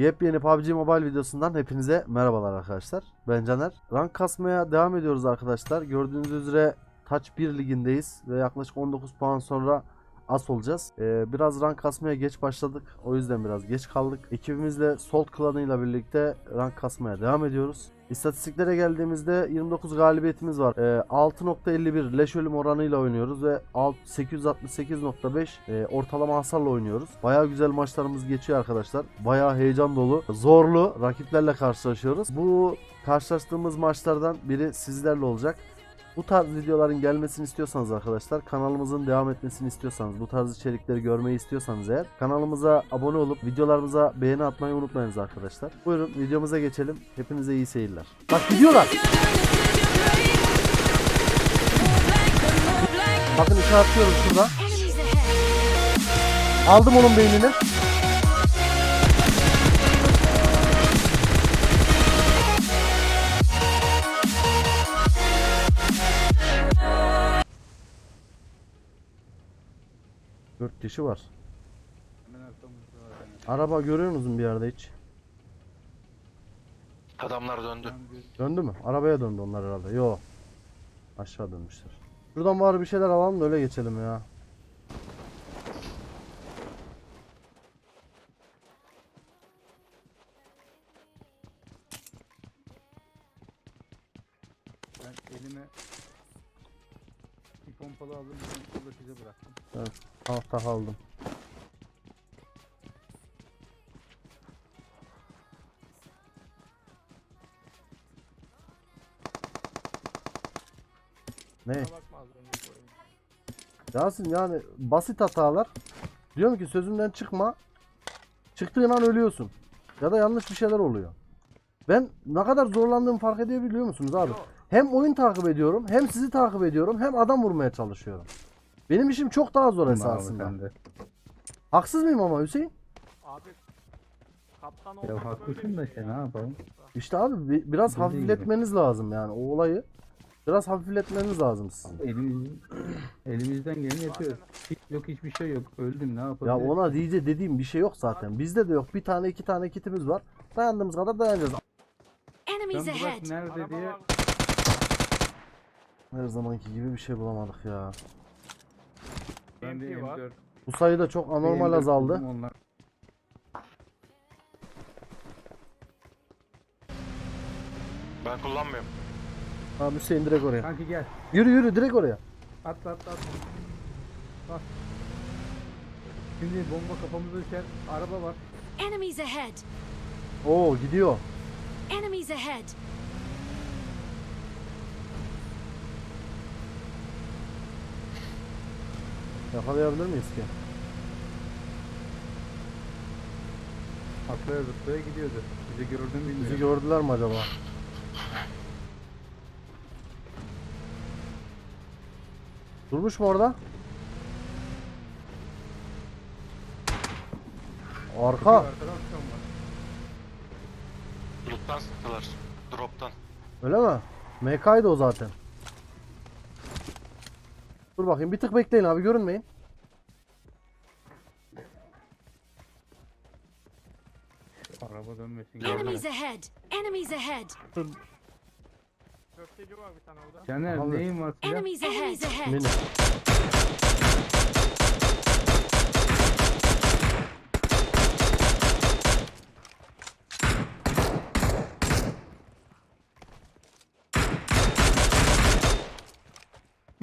Yepyeni PUBG Mobile videosundan hepinize merhabalar arkadaşlar. Ben Caner. Rank kasmaya devam ediyoruz arkadaşlar. Gördüğünüz üzere Touch 1 ligindeyiz ve yaklaşık 19 puan sonra as olacağız. Ee, biraz rank kasmaya geç başladık. O yüzden biraz geç kaldık. Ekibimizle Salt klanıyla birlikte rank kasmaya devam ediyoruz. İstatistiklere geldiğimizde 29 galibiyetimiz var. Ee, 6.51 leş ölüm oranıyla oynuyoruz ve alt- 868.5 e, ortalama hasarla oynuyoruz. Bayağı güzel maçlarımız geçiyor arkadaşlar. Bayağı heyecan dolu, zorlu rakiplerle karşılaşıyoruz. Bu karşılaştığımız maçlardan biri sizlerle olacak. Bu tarz videoların gelmesini istiyorsanız arkadaşlar kanalımızın devam etmesini istiyorsanız bu tarz içerikleri görmeyi istiyorsanız eğer kanalımıza abone olup videolarımıza beğeni atmayı unutmayınız arkadaşlar. Buyurun videomuza geçelim. Hepinize iyi seyirler. Bak gidiyorlar. Bakın işaretliyorum şurada. Enemies ahead. Aldım onun beynini. Dört kişi var. Hemen arkamızda var yani. Araba görüyor musun bir yerde hiç? Adamlar döndü. Döndü mü? Arabaya döndü onlar herhalde. Yo. Aşağı dönmüşler. Şuradan bari bir şeyler alalım da öyle geçelim ya. Tahta aldım. Ne? Yasin yani basit hatalar. Diyorum ki sözümden çıkma. Çıktığın an ölüyorsun. Ya da yanlış bir şeyler oluyor. Ben ne kadar zorlandığımı fark edebiliyor musunuz abi? Hem oyun takip ediyorum, hem sizi takip ediyorum, hem adam vurmaya çalışıyorum. Benim işim çok daha zor esasında. Haksız mıyım ama Hüseyin? Abi kaptan Ya haklısın da işte ne yapalım? İşte abi bi- biraz gibi. hafifletmeniz lazım yani o olayı. Biraz hafifletmeniz lazım sizin. Elimiz, elimizden geleni yapıyoruz. Hiç yok hiçbir şey yok. Öldüm ne Ya yapabilirim? ona diyece dediğim bir şey yok zaten. Bizde de yok. Bir tane iki tane kitimiz var. Dayandığımız kadar dayanacağız. Ben Enemies Burak ahead. nerede diye. Her zamanki gibi bir şey bulamadık ya. TNT var. M4 Bu sayı da çok anormal M4 azaldı. Onlar. Ben kullanmıyorum. Abi Hüseyin direkt oraya. Kanki gel. Yürü yürü direkt oraya. Atla atla atla. Bak. Şimdi bomba kafamıza düşer. Araba var. Enemies ahead. Oo gidiyor. Enemies ahead. Yakalayabilir miyiz ki? Atlaya zıplaya gidiyordu. Bizi gördün Bizi bilmiyorum. gördüler mi acaba? Durmuş mu orada? Arka. Loot'tan sıktılar. Drop'tan. Öyle mi? MK'ydı o zaten. Dur bakayım bir tık bekleyin abi görünmeyin. Araba dönmesin. Enemies ahead. Enemies ahead. Köfteci var bir tane orada. Caner Abi. neyin var silah? Enemies ahead. Enemies ahead. Mini.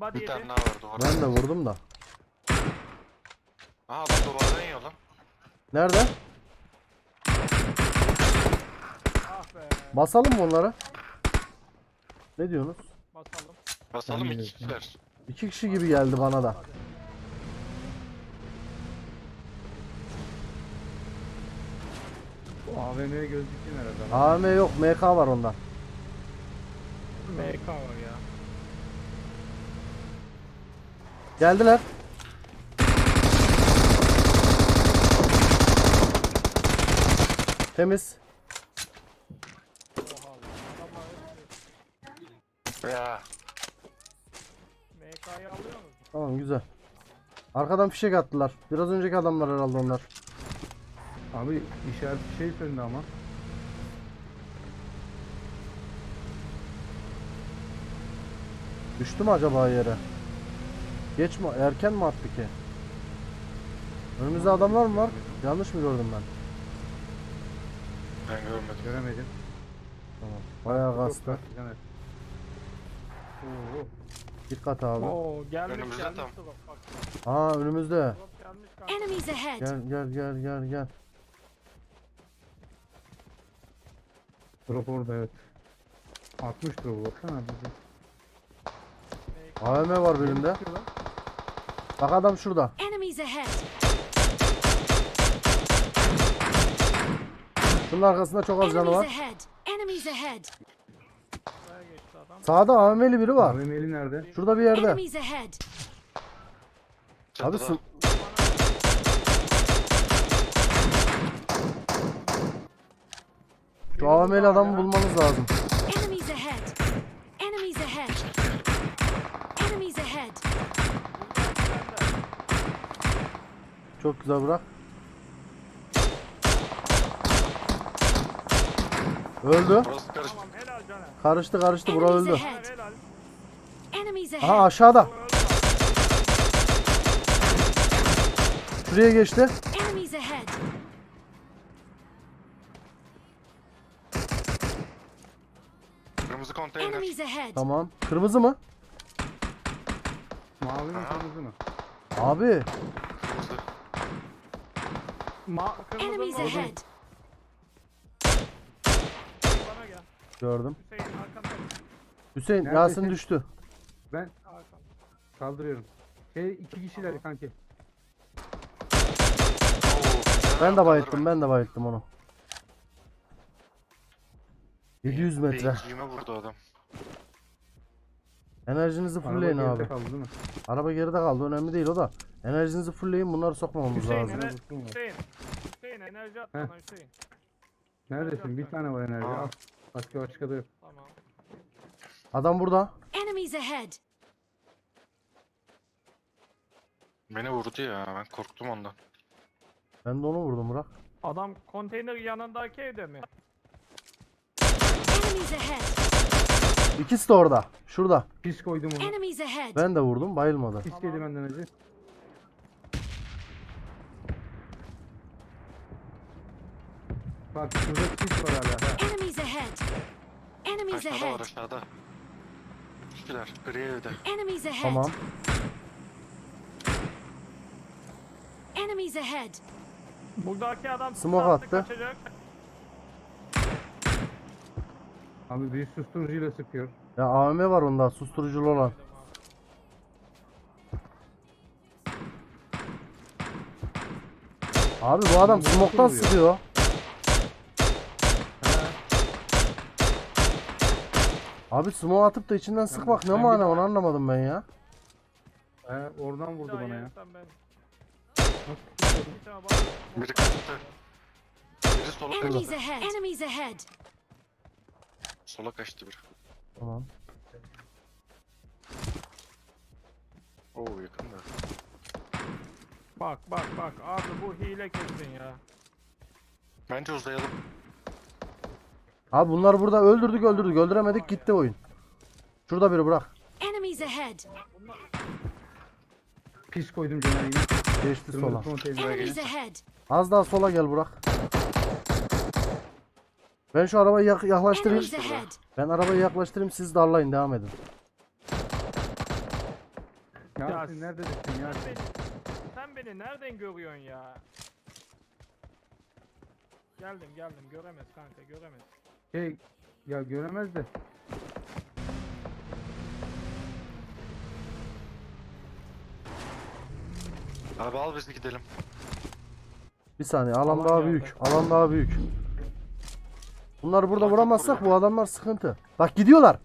Body Bir yedi. tane daha var duvarda. Ben de vurdum da. Aa adam duvardan yiyor lan. Nerede? Ah be. Basalım mı onları? Ne diyorsunuz? Basalım. Basalım Ben iki kişiler. İki kişi gibi geldi bana da. Bu AVM'ye göz diktin herhalde. AM yok MK var onda. MK var ya. Geldiler. Temiz. Ya. MK'yı alıyor musun? Tamam güzel. Arkadan fişek attılar. Biraz önceki adamlar herhalde onlar. Abi işaret şey söndü ama. Düştü mü acaba yere? Geç mi? Erken mi attı ki? Önümüzde adamlar mı var? Yanlış mı gördüm ben? Ben görmedim. Göremedim. Tamam. Bayağı. Oo. Dikkat abi. Oo gelmiş Önümüzde gelmiş tam. Aa önümüzde. Enemies ahead. Gel gel gel gel gel. Drop orada evet. 60 drop baksana. bizi. AVM var birinde. Bak adam şurada. Şunun arkasında çok az canı var. Sağda AVM'li biri var. AVM'li nerede? Şurada bir yerde. Abi sı- şu AVM'li adamı bulmanız lazım. Enemies ahead. Enemies ahead. Enemies ahead. Çok güzel bırak. Öldü. Burası karıştı. Tamam helal Caner. Karıştı karıştı. Bura Enemies öldü. ahead. Caner helal. Enemies Aha ahead. aşağıda. Şuraya geçti. Enemies ahead. Kırmızı konteyner. Enemies ahead. Tamam. Kırmızı mı? Mavi mi kırmızı mı? Abi. Kırmızı Enemies ahead. Bana gel. Gördüm. Hüseyin arkanda. Hüseyin Neredesin? Yasin düştü. Ben Arkanda. kaldırıyorum. Şey iki kişiler kanki. Ben de bayılttım ben. de bayılttım onu. 700 metre. Beyinciğime vurdu adam. Enerjinizi Araba fullleyin geride abi. kaldı değil mi? Araba geride kaldı önemli değil o da. Enerjinizi fullleyin bunları sokmamamız Hüseyin lazım. ener. Hüseyin. Hüseyin enerji at Heh. bana Hüseyin. Neredesin? Bir tane var enerji. Aa. Al. Başka başka da yok. Tamam. Adam burada. Enemies ahead. Beni vurdu ya. Ben korktum ondan. Ben de onu vurdum Burak. Adam konteyner yanındaki evde mi? Enemies ahead. İkisi de orada. Şurada. Pis koydum onu. Enemies ahead. Ben de vurdum bayılmadı. Pis yedi benden önce. Bak şurada pis var hala. ha. Enemies ahead. Enemies Aşağıda var ahead. aşağıda. Kişiler. Gri evde. Enemies ahead. Tamam. Enemies ahead. Buradaki adam Smoke sattı, attı. kaçacak. Abi bir susturucuyla sıkıyor. Ya AVM var onda susturuculu olan. Abi bu adam oluyor? sıkıyor. Abi smoke atıp da içinden sıkmak ne ben bir mana onu anlamadım ben ya. He, oradan vurdu bana ya. Biri kaçtı. Biri sola Enemies kaçtı. ahead. Enemies ahead. Sola kaçtı biri. Tamam. Oo yakında. Bak bak bak abi bu hile kesin ya. Bence uzayalım. Abi bunları burada öldürdük öldürdük öldüremedik gitti oyun. Şurada biri bırak. Enemies ahead. Pis koydum cana yine. Geçti sola. Enemies ahead. Az daha sola gel Burak. Ben şu arabayı yak- yaklaştırayım. Ben arabayı yaklaştırayım siz darlayın devam edin. Yasin Ya- neredesin Sen Yasin? beni, sen beni nereden görüyorsun ya? Geldim geldim göremez kanka göremez. Şey ya göremez de. Abi al bizi gidelim. Bir saniye alan Alan daha geldi. büyük. Alan daha büyük. Bunları burada vuramazsak bu adamlar sıkıntı. Bak gidiyorlar.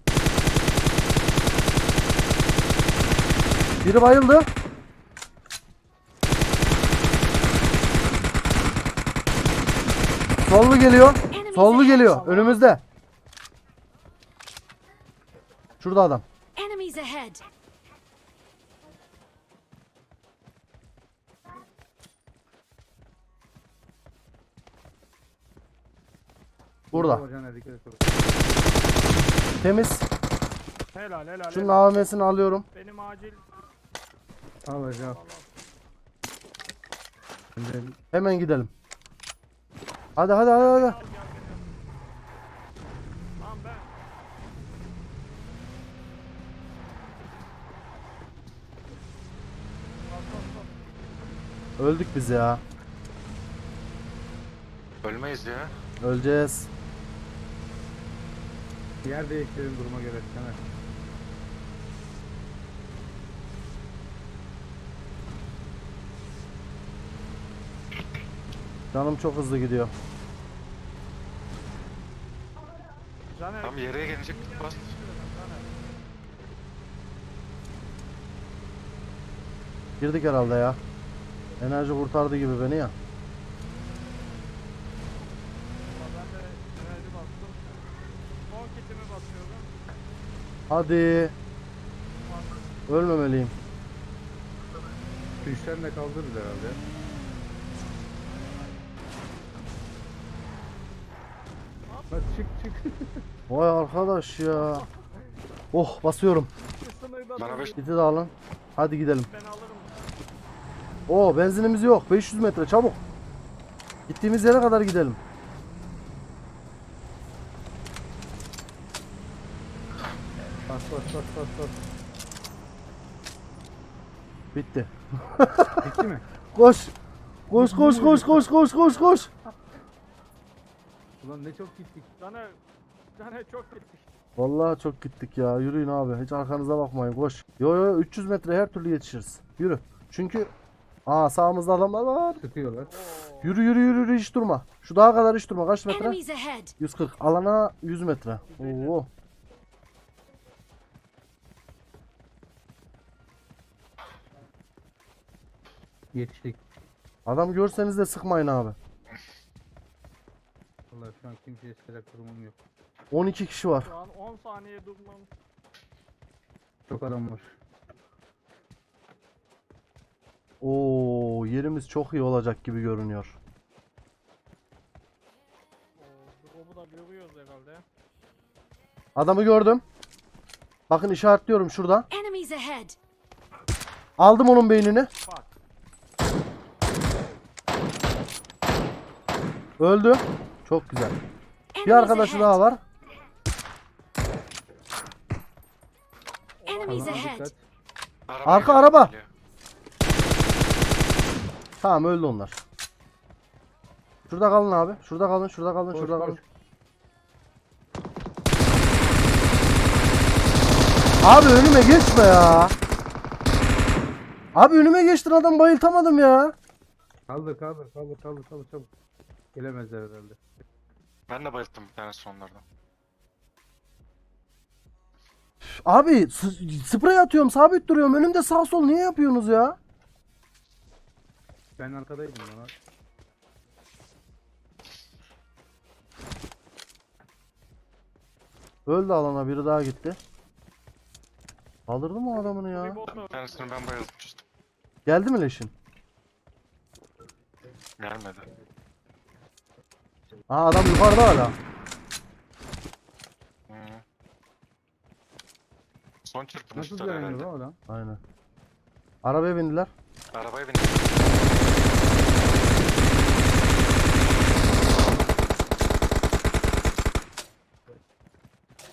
Biri bayıldı. Sollu geliyor. Sollu geliyor. Önümüzde. Şurada adam. Enemies ahead. Burada. Dikkat et. Temiz. Helal helal. Şunun helal. AVM'sini alıyorum. Benim acil. Al Hemen gidelim. Hadi hadi hadi hadi. Öldük biz ya. Ölmeyiz ya. Öleceğiz. Yer değiştirelim duruma göre. Caner. Canım çok hızlı gidiyor. Caner. Tam yere gelecek bas. Girdik herhalde ya. Enerji kurtardı gibi beni ya. Ama Ben de enerji bastım. Son kitimi basıyorum. Hadi. Ölmemeliyim. Şu işten de kaldırırız herhalde. Lan çık çık. Vay arkadaş ya. Oh basıyorum. Bana beş- de alın. Hadi gidelim. Ben alırım. Oo benzinimiz yok. 500 metre çabuk. Gittiğimiz yere kadar gidelim. Bas bas bas. Bitti. Bitti mi? Koş. Koş koş koş koş koş koş koş. Ulan ne çok gittik. Caner. Caner çok gittik. Vallahi çok gittik ya. Yürüyün abi. Hiç arkanıza bakmayın. Koş. Yo yo 300 metre her türlü yetişiriz. Yürü. Çünkü Aa sağımızda adamlar var. Sıkıyorlar. Yürü yürü yürü yürü hiç durma. Şu dağa kadar hiç durma. Kaç metre? Enemies ahead. 140. Alana 100 metre. Oo. Yetiştik. Adam görseniz de sıkmayın abi. Vallahi şu an kimseye sıkacak durumum yok. 12 kişi var. Şu an 10 saniye durmam. Çok adam var. Oo yerimiz çok iyi olacak gibi görünüyor. Oo, drop'u da görüyoruz herhalde. Adamı gördüm. Bakın işaretliyorum şurada. Enemies ahead. Aldım onun beynini. Bak. Öldü. Çok güzel. Bir arkadaşı daha var. Enemies ahead. Arka araba. Tamam öldü onlar. Şurada kalın abi. Şurada kalın, şurada kalın, Koş, şurada koş. kalın. Abi önüme geçme ya. Abi önüme geçtin adam bayıltamadım ya. Kaldır kaldır kaldır kaldır kaldır çabuk. Gelemezler herhalde. Ben de bayılttım bir tanesi onlardan. Abi s- sprey atıyorum sabit duruyorum önümde sağ sol niye yapıyorsunuz ya? Ben arkadaydım ona. Öldü alana biri daha gitti. Kaldırdı mı o adamını ya? Bir tanesini ben bayıltmıştım. Geldi mi leşin? Gelmedi. Aa adam yukarıda hala. Hı. Son Nasıl çırpınışlar dayanıyor herhalde. lan adam? Aynen. Arabaya bindiler. Arabaya bindim.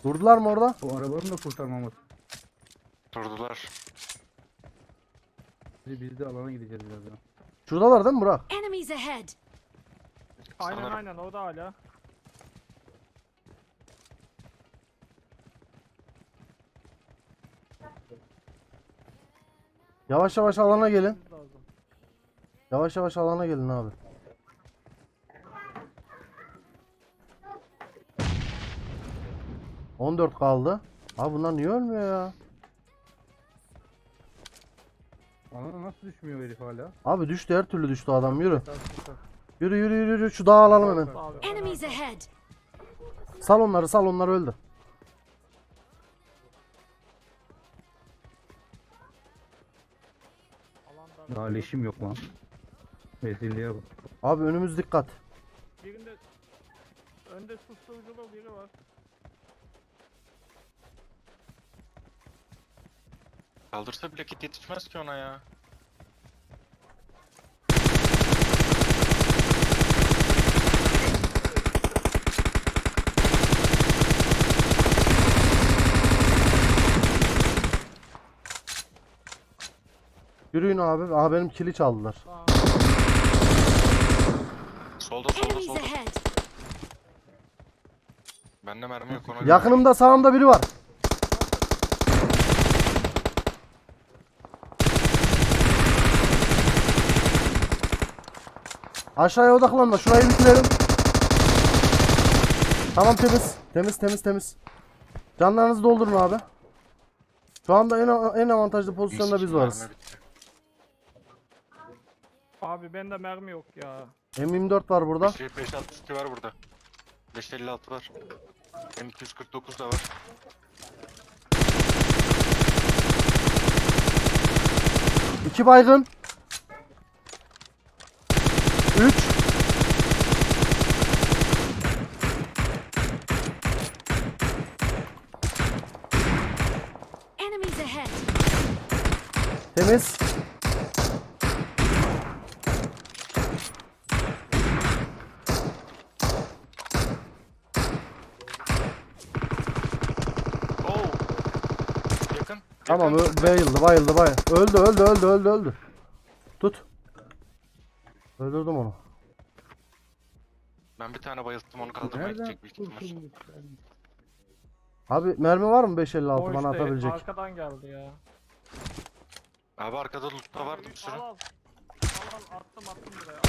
Durdular mı orada? O arabanın da kurtarmaması. Durdular. Biz, biz de alana gideceğiz birazdan. Şuradalar değil mi Burak? Enemies ahead. Aynen Sanırım. aynen o da hala. Yavaş yavaş alana gelin. Lazım. Yavaş yavaş alana gelin abi. On dört kaldı. Abi bunlar niye ölmüyor ya? Alana nasıl düşmüyor herif hala? Abi düştü her türlü düştü adam yürü. Sağ, sağ. Yürü yürü yürü, yürü. şu dağı alalım hemen. Abi, Enemies ahead. Sal onları sal onlar öldü. Daha leşim yok lan. Rezilliğe bak. Abi önümüz dikkat. Birinde Önde susturuculu biri var. Kaldırsa bile kit yetişmez ki ona ya. Yürüyün abi. Aha benim kili çaldılar. Solda solda solda. Bende mermi yok ona göre. Yakınımda sağımda biri var. Aşağıya odaklanma. Şurayı bitirelim. Tamam temiz. Temiz temiz temiz. Canlarınızı doldurun abi. Şu anda en, en avantajlı pozisyonda biz Mermi varız. Abi bende mermi yok ya. M24 var burada. 5 562 var burada. 556 var. M249 da var. İki baygın. Üç. Enemies ahead. Temiz. Oo. Yakın. Tamam ö- bayıldı bayıldı bayıldı. Öldü öldü öldü öldü öldü. Tut. Öldürdüm onu. Ben bir tane bayılttım onu kaldırmaya Nereden gidecek büyük ihtimal. yani? Abi mermi var mı 556 O bana işte atabilecek? arkadan geldi ya. Abi arkada loot'ta vardı bir sürü. Al al. Al al attım attım buraya.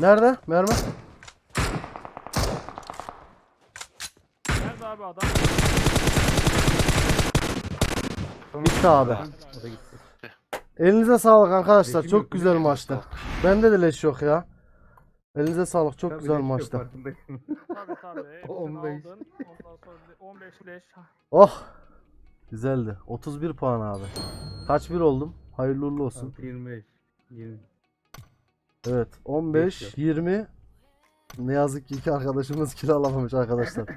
Nerede? Mermi? Nerede abi adam? Bitti abi. O da gitti. Elinize sağlık arkadaşlar. Leşim Çok güzel maçtı. Bende de leş yok ya. Elinize sağlık. Çok Tabii güzel leş yok, maçtı. farkındayım. Tabi tabi. Hepsini 15. aldın. Ondan sonra bir 15 leş. Oh. Güzeldi. 31 puan abi. Kaç bir oldum? Hayırlı uğurlu olsun. 25. 20. Evet. 15, 20. Ne yazık ki iki arkadaşımız kiralamamış arkadaşlar.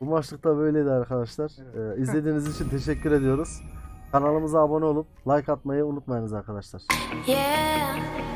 Bu maçlık da böyleydi arkadaşlar. Ee, izlediğiniz için teşekkür ediyoruz. Kanalımıza abone olup like atmayı unutmayınız arkadaşlar. Yeah,